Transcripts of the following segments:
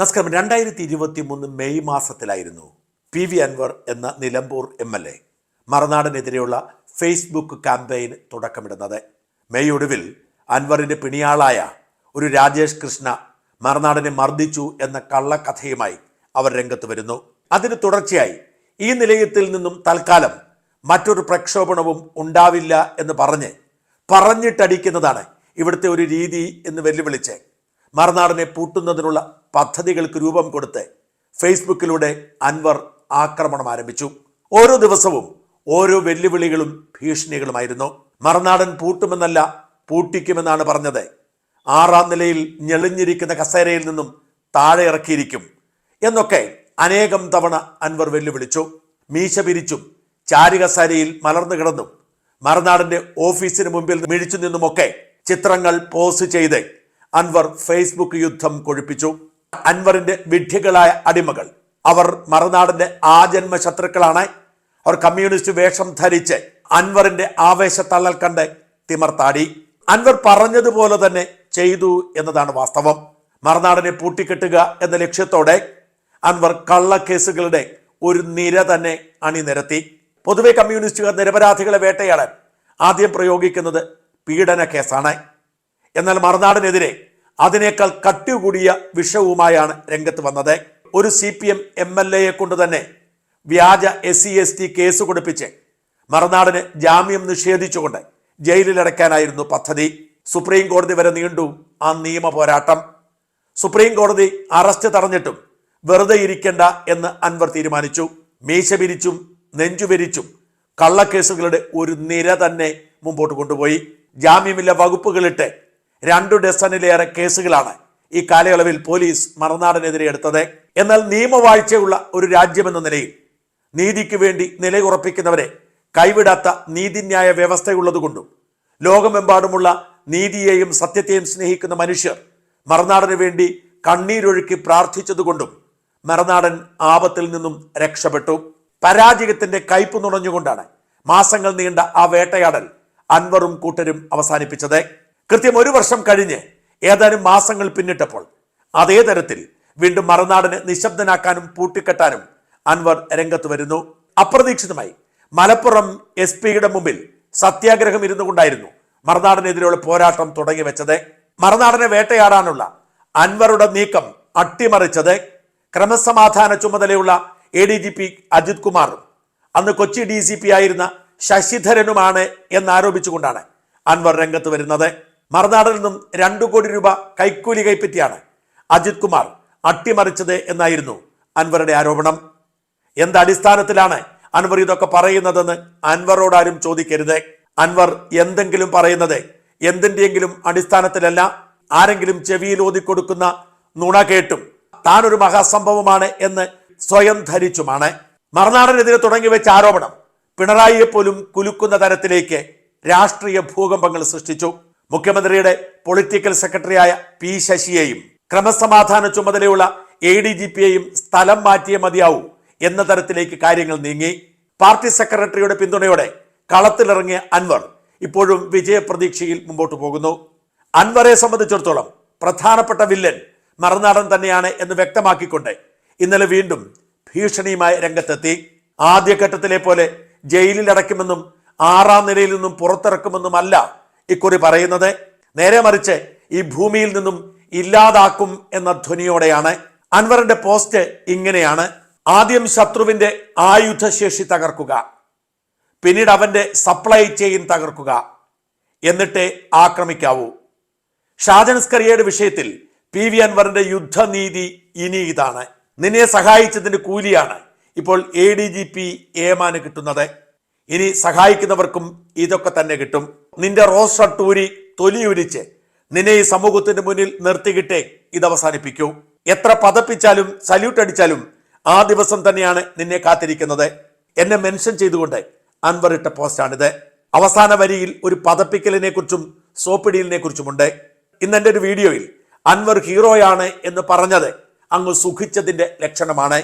നമസ്കാരം. രണ്ടായിരത്തി ഇരുപത്തി മൂന്ന് മെയ് മാസത്തിലായിരുന്നു പി വി അൻവർ എന്ന നിലമ്പൂർ എം എൽ എ മറുനാടനെതിരെയുള്ള ഫേസ്ബുക്ക് ക്യാമ്പയിൻ തുടക്കമിടുന്നത്. മെയ് ഒടുവിൽ അൻവറിന്റെ പിണിയാളായ ഒരു രാജേഷ് കൃഷ്ണ മറുനാടനെ മർദ്ദിച്ചു എന്ന കള്ളക്കഥയുമായി അവർ രംഗത്ത് വരുന്നു. അതിന് തുടർച്ചയായി ഈ നിലയത്തിൽ നിന്നും തൽക്കാലം മറ്റൊരു പ്രക്ഷോഭണവും ഉണ്ടാവില്ല എന്ന് പറഞ്ഞ് പറഞ്ഞിട്ടടിക്കുന്നതാണ് ഇവിടുത്തെ ഒരു രീതി എന്ന് വെല്ലുവിളിച്ച് മറുനാടിനെ പൂട്ടുന്നതിനുള്ള പദ്ധതികൾക്ക് രൂപം കൊടുത്ത് ഫേസ്ബുക്കിലൂടെ അൻവർ ആക്രമണം ആരംഭിച്ചു. ഓരോ ദിവസവും ഓരോ വെല്ലുവിളികളും ഭീഷണികളുമായിരുന്നു. മറുനാടൻ പൂട്ടുമെന്നല്ല പൂട്ടിക്കുമെന്നാണ് പറഞ്ഞത്. ആറാം നിലയിൽ ഞെളിഞ്ഞിരിക്കുന്ന കസേരയിൽ നിന്നും താഴെ ഇറക്കിയിരിക്കും എന്നൊക്കെ അനേകം തവണ അൻവർ വെല്ലുവിളിച്ചു. മീശ പിരിച്ചും ചാരുകസേരയിൽ മലർന്നു കിടന്നും മറുനാടിന്റെ ഓഫീസിന് മുമ്പിൽ മിഴിച്ചു നിന്നുമൊക്കെ ചിത്രങ്ങൾ പോസ്റ്റ് ചെയ്ത് അൻവർ ഫേസ്ബുക്ക് യുദ്ധം കൊഴുപ്പിച്ചു. അൻവറിന്റെ വിഡ്ഢികളായ അടിമകൾ. അവർ മറുനാടിന്റെ ആജന്മ ശത്രുക്കളാണ്. അവർ കമ്മ്യൂണിസ്റ്റ് വേഷം ധരിച്ച് അൻവറിന്റെ ആവേശത്തള്ളൽ കണ്ട് തിമർത്താടി. അൻവർ പറഞ്ഞതുപോലെ തന്നെ ചെയ്തു എന്നതാണ് വാസ്തവം. മറുനാടിനെ പൂട്ടിക്കെട്ടുക എന്ന ലക്ഷ്യത്തോടെ അൻവർ കള്ളക്കേസുകളുടെ ഒരു നിര തന്നെ അണിനിരത്തി. പൊതുവെ കമ്മ്യൂണിസ്റ്റുകാർ നിരപരാധികളെ വേട്ടയാടാൻ ആദ്യം പ്രയോഗിക്കുന്നത് പീഡന കേസാണ് എന്നാൽ മറുനാടിനെതിരെ അതിനേക്കാൾ കട്ടികൂടിയ വിഷവുമായാണ് രംഗത്ത് വന്നത്. ഒരു C P M M L എയെ കൊണ്ട് തന്നെ വ്യാജ S C S T case കൊടുപ്പിച്ച് മറുനാടിന് ജാമ്യം നിഷേധിച്ചുകൊണ്ട് ജയിലിലടക്കാനായിരുന്നു പദ്ധതി. സുപ്രീം കോടതി വരെ നീണ്ടു ആ നിയമ പോരാട്ടം. സുപ്രീം കോടതി അറസ്റ്റ് തടഞ്ഞിട്ടും വെറുതെ ഇരിക്കേണ്ട എന്ന് അൻവർ തീരുമാനിച്ചു. മീശ പിരിച്ചും നെഞ്ചുപിരിച്ചും കള്ളക്കേസുകളുടെ ഒരു നിര തന്നെ മുമ്പോട്ട് കൊണ്ടുപോയി. ജാമ്യമില്ല വകുപ്പുകളിട്ട് രണ്ടു ഡസനിലേറെ കേസുകളാണ് ഈ കാലയളവിൽ പോലീസ് മറുനാടനെതിരെ എടുത്തത്. എന്നാൽ നിയമവാഴ്ചയുള്ള ഒരു രാജ്യമെന്ന നിലയിൽ നീതിക്ക് വേണ്ടി നിലയുറപ്പിക്കുന്നവരെ കൈവിടാത്ത നീതിന്യായ വ്യവസ്ഥയുള്ളതുകൊണ്ടും ലോകമെമ്പാടുമുള്ള നീതിയെയും സത്യത്തെയും സ്നേഹിക്കുന്ന മനുഷ്യർ മറുനാടന് വേണ്ടി കണ്ണീരൊഴുക്കി പ്രാർത്ഥിച്ചതുകൊണ്ടും മറുനാടൻ ആപത്തിൽ നിന്നും രക്ഷപ്പെട്ടു. പരാജയത്തിന്റെ കയ്പ് നുണഞ്ഞുകൊണ്ടാണ് മാസങ്ങൾ നീണ്ട ആ വേട്ടയാടൽ അൻവറും കൂട്ടരും അവസാനിപ്പിച്ചത്. കൃത്യം ഒരു വർഷം കഴിഞ്ഞ് ഏതാനും മാസങ്ങൾ പിന്നിട്ടപ്പോൾ അതേ തരത്തിൽ വീണ്ടും മറുനാടിനെ നിശബ്ദനാക്കാനും പൂട്ടിക്കെട്ടാനും അൻവർ രംഗത്ത് വരുന്നു. അപ്രതീക്ഷിതമായി മലപ്പുറം എസ് പിയുടെ മുമ്പിൽ സത്യാഗ്രഹം ഇരുന്നു കൊണ്ടായിരുന്നു മറുനാടിനെതിരെയുള്ള പോരാട്ടം തുടങ്ങി വെച്ചത്. മറുനാടിനെ വേട്ടയാടാനുള്ള അൻവറുടെ നീക്കം അട്ടിമറിച്ചത്. ക്രമസമാധാന ചുമതലയുള്ള A D G P Ajith കുമാറും അന്ന് കൊച്ചി ഡി സി പി ആയിരുന്ന ശശിധരനുമാണ് എന്നാരോപിച്ചുകൊണ്ടാണ് അൻവർ രംഗത്ത് വരുന്നത്. മറുനാടിൽ നിന്നും രണ്ടു കോടി രൂപ കൈക്കൂലി കൈപ്പറ്റിയാണ് അജിത് കുമാർ അട്ടിമറിച്ചത് എന്നായിരുന്നു അൻവറുടെ ആരോപണം. എന്ത് അടിസ്ഥാനത്തിലാണ് അൻവർ ഇതൊക്കെ പറയുന്നതെന്ന് അൻവറോട് ആരും ചോദിക്കരുത്. അൻവർ എന്തെങ്കിലും പറയുന്നത് എന്തിന്റെയെങ്കിലും അടിസ്ഥാനത്തിലല്ല ആരെങ്കിലും ചെവിയിൽ ഓതിക്കൊടുക്കുന്ന നുണ കേട്ടും താനൊരു മഹാസംഭവമാണ് എന്ന് സ്വയം ധരിച്ചുമാണ്. മറുനാടനെതിരെ തുടങ്ങി വെച്ച ആരോപണം പിണറായിയെ പോലും കുലുക്കുന്ന തരത്തിലേക്ക് രാഷ്ട്രീയ ഭൂകമ്പങ്ങൾ സൃഷ്ടിച്ചു. മുഖ്യമന്ത്രിയുടെ പൊളിറ്റിക്കൽ സെക്രട്ടറിയായ പി ശശിയെയും ക്രമസമാധാന ചുമതലയുള്ള എ ഡി ജി പിയെയും സ്ഥലം മാറ്റിയേ മതിയാവൂ എന്ന തരത്തിലേക്ക് കാര്യങ്ങൾ നീങ്ങി. പാർട്ടി സെക്രട്ടറിയുടെ പിന്തുണയോടെ കളത്തിലിറങ്ങിയ അൻവർ ഇപ്പോഴും വിജയപ്രതീക്ഷയിൽ മുമ്പോട്ട് പോകുന്നു. അൻവറെ സംബന്ധിച്ചിടത്തോളം പ്രധാനപ്പെട്ട വില്ലൻ മറുനാടൻ തന്നെയാണ് എന്ന് വ്യക്തമാക്കിക്കൊണ്ട് ഇന്നലെ വീണ്ടും ഭീഷണിയുമായി രംഗത്തെത്തി. ആദ്യഘട്ടത്തിലെ പോലെ ജയിലിൽ അടയ്ക്കുമെന്നും ആറാം നിലയിൽ നിന്നും പുറത്തിറക്കുമെന്നുമല്ല ഇക്കുറി പറയുന്നത് നേരെ മറിച്ച് ഈ ഭൂമിയിൽ നിന്നും ഇല്ലാതാക്കും എന്ന ധ്വനിയോടെയാണ്. അൻവറിന്റെ പോസ്റ്റ് ഇങ്ങനെയാണ്. ആദ്യം ശത്രുവിന്റെ ആയുധശേഷി തകർക്കുക. പിന്നീട് അവന്റെ സപ്ലൈ ചെയിൻ തകർക്കുക. എന്നിട്ടേ ആക്രമിക്കാവൂ. ഷാജൻസ്കറിയയുടെ വിഷയത്തിൽ പി വി അൻവറിന്റെ യുദ്ധനീതി ഇനി ഇതാണ്. നിന്നെ സഹായിച്ചതിന്റെ കൂലിയാണ് ഇപ്പോൾ എ ഡി ജി പി ഏമാന് കിട്ടുന്നത്. ഇനി സഹായിക്കുന്നവർക്കും ഇതൊക്കെ തന്നെ കിട്ടും. നിന്റെ റോസ് ഷർട്ട് ഊരി തൊലി ഉരിച്ച് നിന്നെ ഈ സമൂഹത്തിന്റെ മുന്നിൽ നിർത്തിക്കിട്ടേ. ഇത് അവസാനിപ്പിക്കൂ. എത്ര പതപ്പിച്ചാലും സല്യൂട്ട് അടിച്ചാലും ആ ദിവസം തന്നെയാണ് നിന്നെ കാത്തിരിക്കുന്നത്. എന്നെ മെൻഷൻ ചെയ്തുകൊണ്ട് അൻവർ ഇട്ട പോസ്റ്റാണിത്. അവസാന വരിയിൽ ഒരു പതപ്പിക്കലിനെ കുറിച്ചും സോപ്പിടിയലിനെ കുറിച്ചുമുണ്ട് ഇന്ന് എന്റെ ഒരു വീഡിയോയിൽ അൻവർ ഹീറോയാണ് എന്ന് പറഞ്ഞത് അങ്ങ് സുഖിച്ചതിന്റെ ലക്ഷണമാണ്.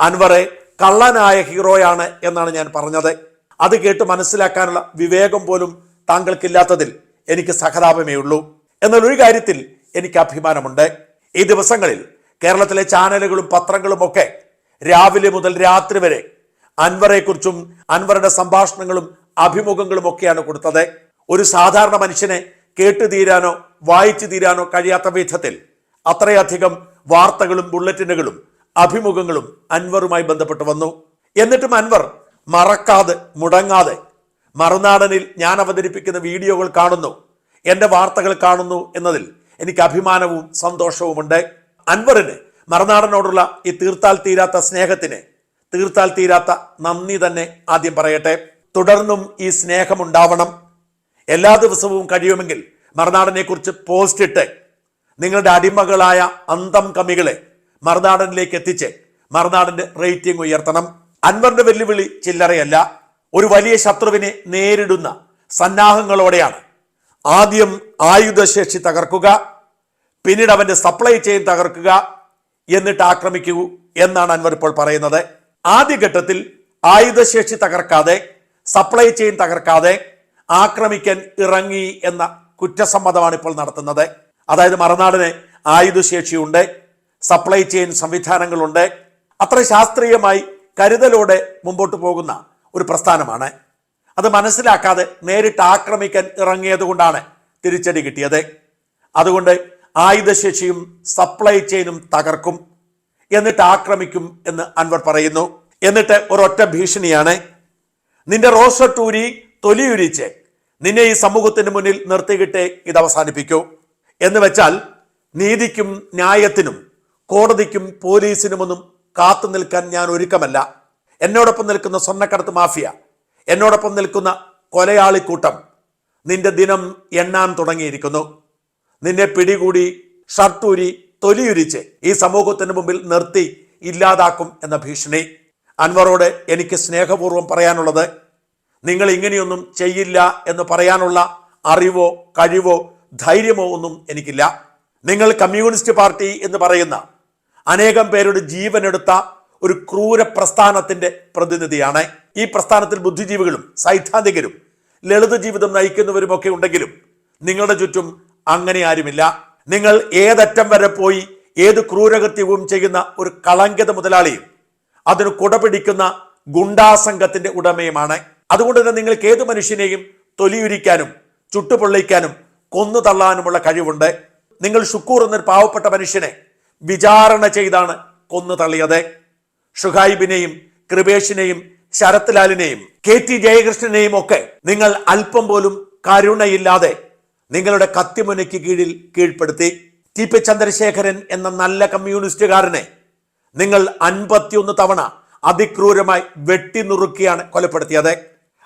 അൻവറെ കള്ളനായ ഹീറോയാണ് എന്നാണ് ഞാൻ പറഞ്ഞത്. അത് കേട്ട് മനസ്സിലാക്കാനുള്ള വിവേകം പോലും താങ്കൾക്കില്ലാത്തതിൽ എനിക്ക് സഹതാപമേ ഉള്ളൂ. എന്നാൽ ഒരു കാര്യത്തിൽ എനിക്ക് അഭിമാനമുണ്ട്. ഈ ദിവസങ്ങളിൽ കേരളത്തിലെ ചാനലുകളും പത്രങ്ങളും ഒക്കെ രാവിലെ മുതൽ രാത്രി വരെ അൻവറെക്കുറിച്ചും അൻവറുടെ സംഭാഷണങ്ങളും അഭിമുഖങ്ങളും ഒക്കെയാണ് കൊടുത്തത്. ഒരു സാധാരണ മനുഷ്യനെ കേട്ടു തീരാനോ വായിച്ചു തീരാനോ കഴിയാത്ത വിധത്തിൽ അത്രയധികം വാർത്തകളും ബുള്ളറ്റിനുകളും അഭിമുഖങ്ങളും അൻവറുമായി ബന്ധപ്പെട്ട് വന്നു. എന്നിട്ടും അൻവർ മറക്കാതെ മുടങ്ങാതെ മറുനാടനിൽ ഞാൻ അവതരിപ്പിക്കുന്ന വീഡിയോകൾ കാണുന്നു. എന്റെ വാർത്തകൾ കാണുന്നു എന്നതിൽ എനിക്ക് അഭിമാനവും സന്തോഷവുമുണ്ട്. അൻവറിന് മറുനാടനോടുള്ള ഈ തീർത്താൽ തീരാത്ത സ്നേഹത്തിന് തീർത്താൽ തീരാത്ത നന്ദി തന്നെ ആദ്യം പറയട്ടെ. തുടർന്നും ഈ സ്നേഹമുണ്ടാവണം. എല്ലാ ദിവസവും കഴിയുമെങ്കിൽ മറുനാടനെക്കുറിച്ച് പോസ്റ്റ് ഇട്ട് നിങ്ങളുടെ അടിമകളായ അന്തം കമികളെ മറുനാടനിലേക്ക് എത്തിച്ച് മറുനാടിന്റെ റേറ്റിംഗ് ഉയർത്തണം. അൻവറിന്റെ വെല്ലുവിളി ചില്ലറയല്ല. ഒരു വലിയ ശത്രുവിനെ നേരിടുന്ന സന്നാഹങ്ങളോടെയാണ്. ആദ്യം ആയുധശേഷി തകർക്കുക പിന്നീട് അവന്റെ സപ്ലൈ ചെയിൻ തകർക്കുക എന്നിട്ട് ആക്രമിക്കൂ എന്നാണ് അൻവർ ഇപ്പോൾ പറയുന്നത്. ആദ്യഘട്ടത്തിൽ ആയുധശേഷി തകർക്കാതെ സപ്ലൈ ചെയിൻ തകർക്കാതെ ആക്രമിക്കാൻ ഇറങ്ങി എന്ന കുറ്റസമ്മതമാണ് ഇപ്പോൾ നടത്തുന്നത്. അതായത് മറുനാടിന് ആയുധശേഷിയുണ്ട് സപ്ലൈ ചെയിൻ സംവിധാനങ്ങളുണ്ട്. അത്ര ശാസ്ത്രീയമായി കരുതലോടെ മുമ്പോട്ട് പോകുന്ന ഒരു പ്രസ്ഥാനമാണ്. അത് മനസ്സിലാക്കാതെ നേരിട്ട് ആക്രമിക്കാൻ ഇറങ്ങിയതുകൊണ്ടാണ് തിരിച്ചടി കിട്ടിയത്. അതുകൊണ്ട് ആയുധശേഷിയും സപ്ലൈ ചെയിനും തകർക്കും. എന്നിട്ട് ആക്രമിക്കും എന്ന് അൻവർ പറയുന്നു. എന്നിട്ട് ഒരൊറ്റ ഭീഷണിയാണ്. നിന്റെ റോസട്ടൂരി തൊലിയുരിച്ച് നിന്നെ ഈ സമൂഹത്തിന് മുന്നിൽ നിർത്തിക്കിട്ടേ ഇത് അവസാനിപ്പിക്കൂ. എന്ന് വെച്ചാൽ നീതിക്കും ന്യായത്തിനും കോടതിക്കും പോലീസിനുമൊന്നും കാത്തു നിൽക്കാൻ ഞാൻ ഒരുക്കമല്ല. എന്നോടൊപ്പം നിൽക്കുന്ന സ്വർണക്കടത്ത് മാഫിയ എന്നോടൊപ്പം നിൽക്കുന്ന കൊലയാളിക്കൂട്ടം നിന്റെ ദിനം എണ്ണാൻ തുടങ്ങിയിരിക്കുന്നു. നിന്നെ പിടികൂടി ഷർട്ടൂരി തൊലിയുരിച്ച് ഈ സമൂഹത്തിന് മുമ്പിൽ നിർത്തി ഇല്ലാതാക്കും എന്ന ഭീഷണി. അൻവറോട് എനിക്ക് സ്നേഹപൂർവം പറയാനുള്ളത് നിങ്ങൾ ഇങ്ങനെയൊന്നും ചെയ്യില്ല എന്ന് പറയാനുള്ള അറിവോ കഴിവോ ധൈര്യമോ ഒന്നും എനിക്കില്ല. നിങ്ങൾ കമ്മ്യൂണിസ്റ്റ് പാർട്ടി എന്ന് പറയുന്ന അനേകം പേരുടെ ജീവനെടുത്ത ഒരു ക്രൂര പ്രസ്ഥാനത്തിന്റെ പ്രതിനിധിയാണ്. ഈ പ്രസ്ഥാനത്തിൽ ബുദ്ധിജീവികളും സൈദ്ധാന്തികരും ലളിത ജീവിതം നയിക്കുന്നവരുമൊക്കെ ഉണ്ടെങ്കിലും നിങ്ങളുടെ ചുറ്റും അങ്ങനെ ആരുമില്ല. നിങ്ങൾ ഏതറ്റം വരെ പോയി ഏത് ക്രൂരകൃത്യവും ചെയ്യുന്ന ഒരു കളങ്കിത മുതലാളിയും അതിന് കുടപിടിക്കുന്ന ഗുണ്ടാസംഘത്തിന്റെ ഉടമയുമാണ്. അതുകൊണ്ട് തന്നെ നിങ്ങൾക്ക് ഏത് മനുഷ്യനെയും തൊലിയുരിക്കാനും ചുട്ടുപൊള്ളിക്കാനും കൊന്നു തള്ളാനുമുള്ള കഴിവുണ്ട്. നിങ്ങൾ ഷുക്കൂർ എന്നൊരു പാവപ്പെട്ട മനുഷ്യനെ വിചാരണ ചെയ്താണ് കൊന്നു തള്ളിയത്. ഷുഹൈബിനെയും കൃപേഷിനെയും ശരത്ലാലിനെയും കെ ടി ജയകൃഷ്ണനെയും ഒക്കെ നിങ്ങൾ അല്പം പോലും കരുണയില്ലാതെ നിങ്ങളുടെ കത്തിമുനയ്ക്ക് കീഴിൽ കീഴ്പ്പെടുത്തി. ടി പി ചന്ദ്രശേഖരൻ എന്ന നല്ല കമ്മ്യൂണിസ്റ്റുകാരനെ നിങ്ങൾ അൻപത്തിയൊന്ന് തവണ അതിക്രൂരമായി വെട്ടിനുറുക്കിയാണ് കൊലപ്പെടുത്തിയത്.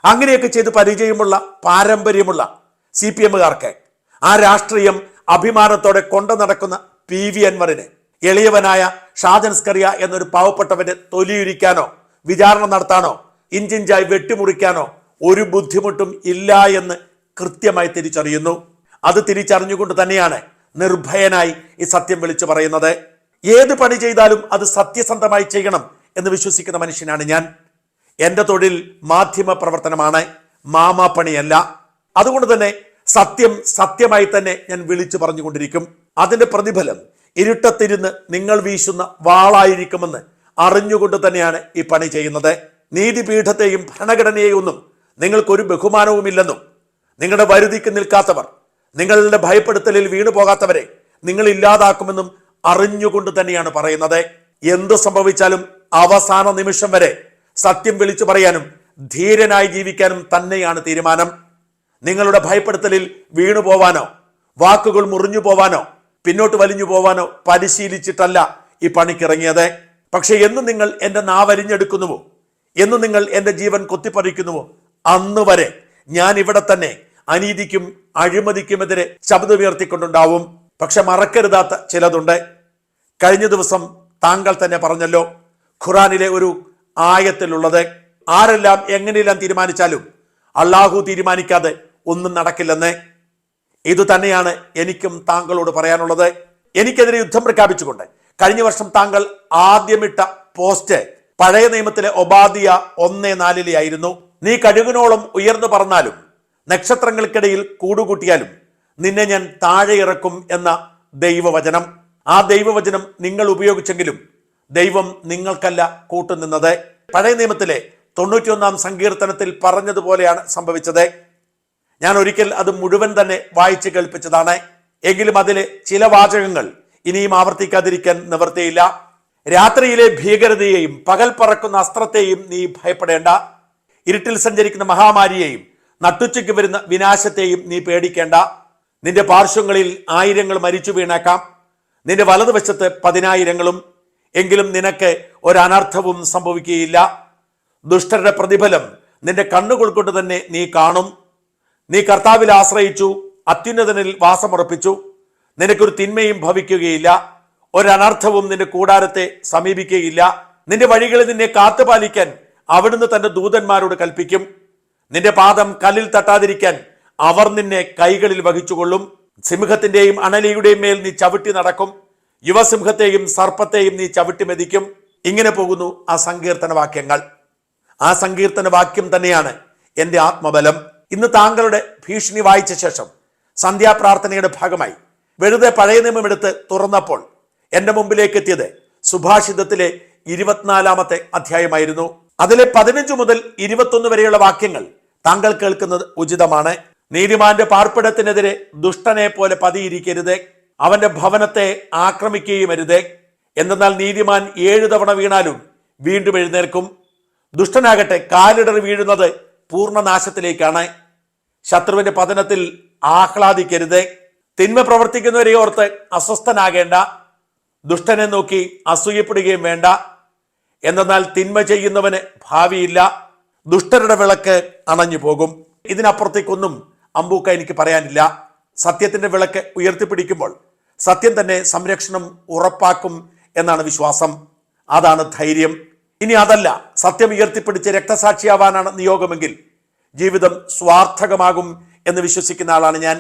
അങ്ങനെയൊക്കെ ചെയ്ത് പരിചയമുള്ള പാരമ്പര്യമുള്ള സി പി എമ്മുകാർക്ക് ആ രാഷ്ട്രീയം അഭിമാനത്തോടെ കൊണ്ടു നടക്കുന്ന പി വി അൻവറിന് എളിയവനായ ഷാജൻസ്കറിയ എന്നൊരു പാവപ്പെട്ടവന്റെ തൊലിയുരിക്കാനോ വിചാരണ നടത്താനോ ഇഞ്ചിഞ്ചായി വെട്ടിമുറിക്കാനോ ഒരു ബുദ്ധിമുട്ടും ഇല്ല എന്ന് കൃത്യമായി തിരിച്ചറിയുന്നു. അത് തിരിച്ചറിഞ്ഞുകൊണ്ട് തന്നെയാണ് നിർഭയനായി ഈ സത്യം വിളിച്ചു പറയുന്നത്. ഏത് പണി ചെയ്താലും അത് സത്യസന്ധമായി ചെയ്യണം എന്ന് വിശ്വസിക്കുന്ന മനുഷ്യനാണ് ഞാൻ. എന്റെ തൊഴിൽ മാധ്യമ പ്രവർത്തനമാണ് മാമാപ്പണിയല്ല. അതുകൊണ്ട് തന്നെ സത്യം സത്യമായി തന്നെ ഞാൻ വിളിച്ചു പറഞ്ഞുകൊണ്ടിരിക്കും. അതിന്റെ പ്രതിഫലം ഇരുട്ടത്തിരുന്ന് നിങ്ങൾ വീശുന്ന വാളായിരിക്കുമെന്ന് അറിഞ്ഞുകൊണ്ട് തന്നെയാണ് ഈ പണി ചെയ്യുന്നത്. നീതിപീഠത്തെയും ഭരണഘടനയെയും ഒന്നും നിങ്ങൾക്കൊരു ബഹുമാനവുമില്ലെന്നും നിങ്ങളുടെ വരുതിക്ക് നിൽക്കാത്തവർ നിങ്ങളുടെ ഭയപ്പെടുത്തലിൽ വീണു പോകാത്തവരെ നിങ്ങൾ ഇല്ലാതാക്കുമെന്നും അറിഞ്ഞുകൊണ്ട് തന്നെയാണ് പറയുന്നത്. എന്തു സംഭവിച്ചാലും അവസാന നിമിഷം വരെ സത്യം വിളിച്ചു പറയാനും ധീരനായി ജീവിക്കാനും തന്നെയാണ് തീരുമാനം. നിങ്ങളുടെ ഭയപ്പെടുത്തലിൽ വീണു പോവാനോ വാക്കുകൾ മുറിഞ്ഞു പോവാനോ പിന്നോട്ട് വലിഞ്ഞു പോവാനോ പരിശീലിച്ചിട്ടല്ല ഈ പണിക്കിറങ്ങിയത്. പക്ഷേ എന്ന് നിങ്ങൾ എന്റെ നാവരിഞ്ഞെടുക്കുന്നുവോ? എന്ന് നിങ്ങൾ എന്റെ ജീവൻ കൊത്തിപ്പറിക്കുന്നുവോ? അന്ന് വരെ ഞാൻ ഇവിടെ തന്നെ അനീതിക്കും അഴിമതിക്കുമെതിരെ ശബ്ദമുയർത്തിക്കൊണ്ടുണ്ടാവും പക്ഷെ മറക്കരുതാത്ത ചിലതുണ്ട്. കഴിഞ്ഞ ദിവസം താങ്കൾ തന്നെ പറഞ്ഞല്ലോ ഖുറാനിലെ ഒരു ആയത്തിലുള്ളത് ആരെല്ലാം എങ്ങനെയെല്ലാം തീരുമാനിച്ചാലും അള്ളാഹു തീരുമാനിക്കാതെ ഒന്നും നടക്കില്ലെന്ന്. ഇത് തന്നെയാണ് എനിക്കും താങ്കളോട് പറയാനുള്ളത്. എനിക്കെതിരെ യുദ്ധം പ്രഖ്യാപിച്ചുകൊണ്ട് കഴിഞ്ഞ വർഷം താങ്കൾ ആദ്യമിട്ട പോസ്റ്റ് പഴയ നിയമത്തിലെ ഒബാദിയ ഒന്നേ നാലിലെ ആയിരുന്നു. നീ കഴുകിനോളം ഉയർന്നു പറഞ്ഞാലും നക്ഷത്രങ്ങൾക്കിടയിൽ കൂടുകൂട്ടിയാലും നിന്നെ ഞാൻ താഴെ ഇറക്കും എന്ന ദൈവവചനം. ആ ദൈവവചനം നിങ്ങൾ ഉപയോഗിച്ചെങ്കിലും ദൈവം നിങ്ങൾക്കല്ല കൂട്ടുനിന്നത്. പഴയ നിയമത്തിലെ തൊണ്ണൂറ്റിയൊന്നാം സങ്കീർത്തനത്തിൽ പറഞ്ഞതുപോലെയാണ് സംഭവിച്ചത്. ഞാൻ ഒരിക്കൽ അത് മുഴുവൻ തന്നെ വായിച്ച് കേൾപ്പിച്ചതാണ്. എങ്കിലും അതിലെ ചില വാചകങ്ങൾ ഇനിയും ആവർത്തിക്കാതിരിക്കാൻ നിവർത്തിയില്ല. രാത്രിയിലെ ഭീകരതയെയും പകൽ പറക്കുന്ന അസ്ത്രത്തെയും നീ ഭയപ്പെടേണ്ട. ഇരുട്ടിൽ സഞ്ചരിക്കുന്ന മഹാമാരിയെയും നട്ടുച്ചയ്ക്ക് വരുന്ന വിനാശത്തെയും നീ പേടിക്കേണ്ട. നിന്റെ പാർശ്വങ്ങളിൽ ആയിരങ്ങൾ മരിച്ചു വീണേക്കാം. നിന്റെ വലതുവശത്ത് പതിനായിരങ്ങളും. എങ്കിലും നിനക്ക് ഒരനർത്ഥവും സംഭവിക്കുകയില്ല. ദുഷ്ടരുടെ പ്രതിഫലം നിന്റെ കണ്ണുകൾ കൊണ്ട് തന്നെ നീ കാണും. നീ കർത്താവിൽ ആശ്രയിച്ചു അത്യുന്നതനിൽ വാസമുറപ്പിച്ചു. നിനക്കൊരു തിന്മയും ഭവിക്കുകയില്ല. ഒരനർത്ഥവും നിന്റെ കൂടാരത്തെ സമീപിക്കുകയില്ല. നിന്റെ വഴികളിൽ നിന്നെ കാത്തുപാലിക്കാൻ അവിടുന്ന് തന്റെ ദൂതന്മാരോട് കൽപ്പിക്കും. നിന്റെ പാദം കല്ലിൽ തട്ടാതിരിക്കാൻ അവർ നിന്നെ കൈകളിൽ വഹിച്ചുകൊള്ളും. സിംഹത്തിന്റെയും അണലിയുടെയും മേൽ നീ ചവിട്ടി നടക്കും. യുവസിംഹത്തെയും സർപ്പത്തെയും നീ ചവിട്ടി മെതിക്കും. ഇങ്ങനെ പോകുന്നു ആ സങ്കീർത്തന വാക്യങ്ങൾ ആ സങ്കീർത്തന വാക്യം തന്നെയാണ് എന്റെ ആത്മബലം. ഇന്ന് താങ്കളുടെ ഭീഷണി വായിച്ച ശേഷം സന്ധ്യാപ്രാർത്ഥനയുടെ ഭാഗമായി വെറുതെ പഴയ നിയമം എടുത്ത് തുറന്നപ്പോൾ എന്റെ മുമ്പിലേക്ക് എത്തിയത് സുഭാഷിതത്തിലെ ഇരുപത്തിനാലാമത്തെ അധ്യായമായിരുന്നു. അതിലെ പതിനഞ്ച് മുതൽ ഇരുപത്തൊന്ന് വരെയുള്ള വാക്യങ്ങൾ താങ്കൾ കേൾക്കുന്നത് ഉചിതമാണ്. നീതിമാന്റെ പാർപ്പിടത്തിനെതിരെ ദുഷ്ടനെ പോലെ പതിയിരിക്കരുത്. അവന്റെ ഭവനത്തെ ആക്രമിക്കുകയും അരുത് എന്തെന്നാൽ നീതിമാൻ ഏഴു തവണ വീണാലും വീണ്ടും എഴുന്നേൽക്കും. ദുഷ്ടനാകട്ടെ കാലിടറി വീഴുന്നത് പൂർണനാശത്തിലേക്കാണ്. ശത്രുവിന്റെ പതനത്തിൽ ആഹ്ലാദിക്കരുത്. തിന്മ പ്രവർത്തിക്കുന്നവരെ ഓർത്ത് അസ്വസ്ഥനാകേണ്ട. ദുഷ്ടനെ നോക്കി അസൂയപ്പെടുകയും വേണ്ട. എന്തെന്നാൽ തിന്മ ചെയ്യുന്നവന് ഭാവിയില്ല. ദുഷ്ടരുടെ വിളക്ക് അണഞ്ഞു പോകും. ഇതിനപ്പുറത്തേക്കൊന്നും അമ്പൂക്ക എനിക്ക് പറയാനില്ല. സത്യത്തിന്റെ വിളക്ക് ഉയർത്തിപ്പിടിക്കുമ്പോൾ സത്യം തന്നെ സംരക്ഷണം ഉറപ്പാക്കും എന്നാണ് വിശ്വാസം. അതാണ് ധൈര്യം. ഇനി അതല്ല സത്യം ഉയർത്തിപ്പിടിച്ച് രക്തസാക്ഷിയാവാനാണ് നിയോഗമെങ്കിൽ ജീവിതം സ്വാർത്ഥകമാകും എന്ന് വിശ്വസിക്കുന്ന ആളാണ് ഞാൻ.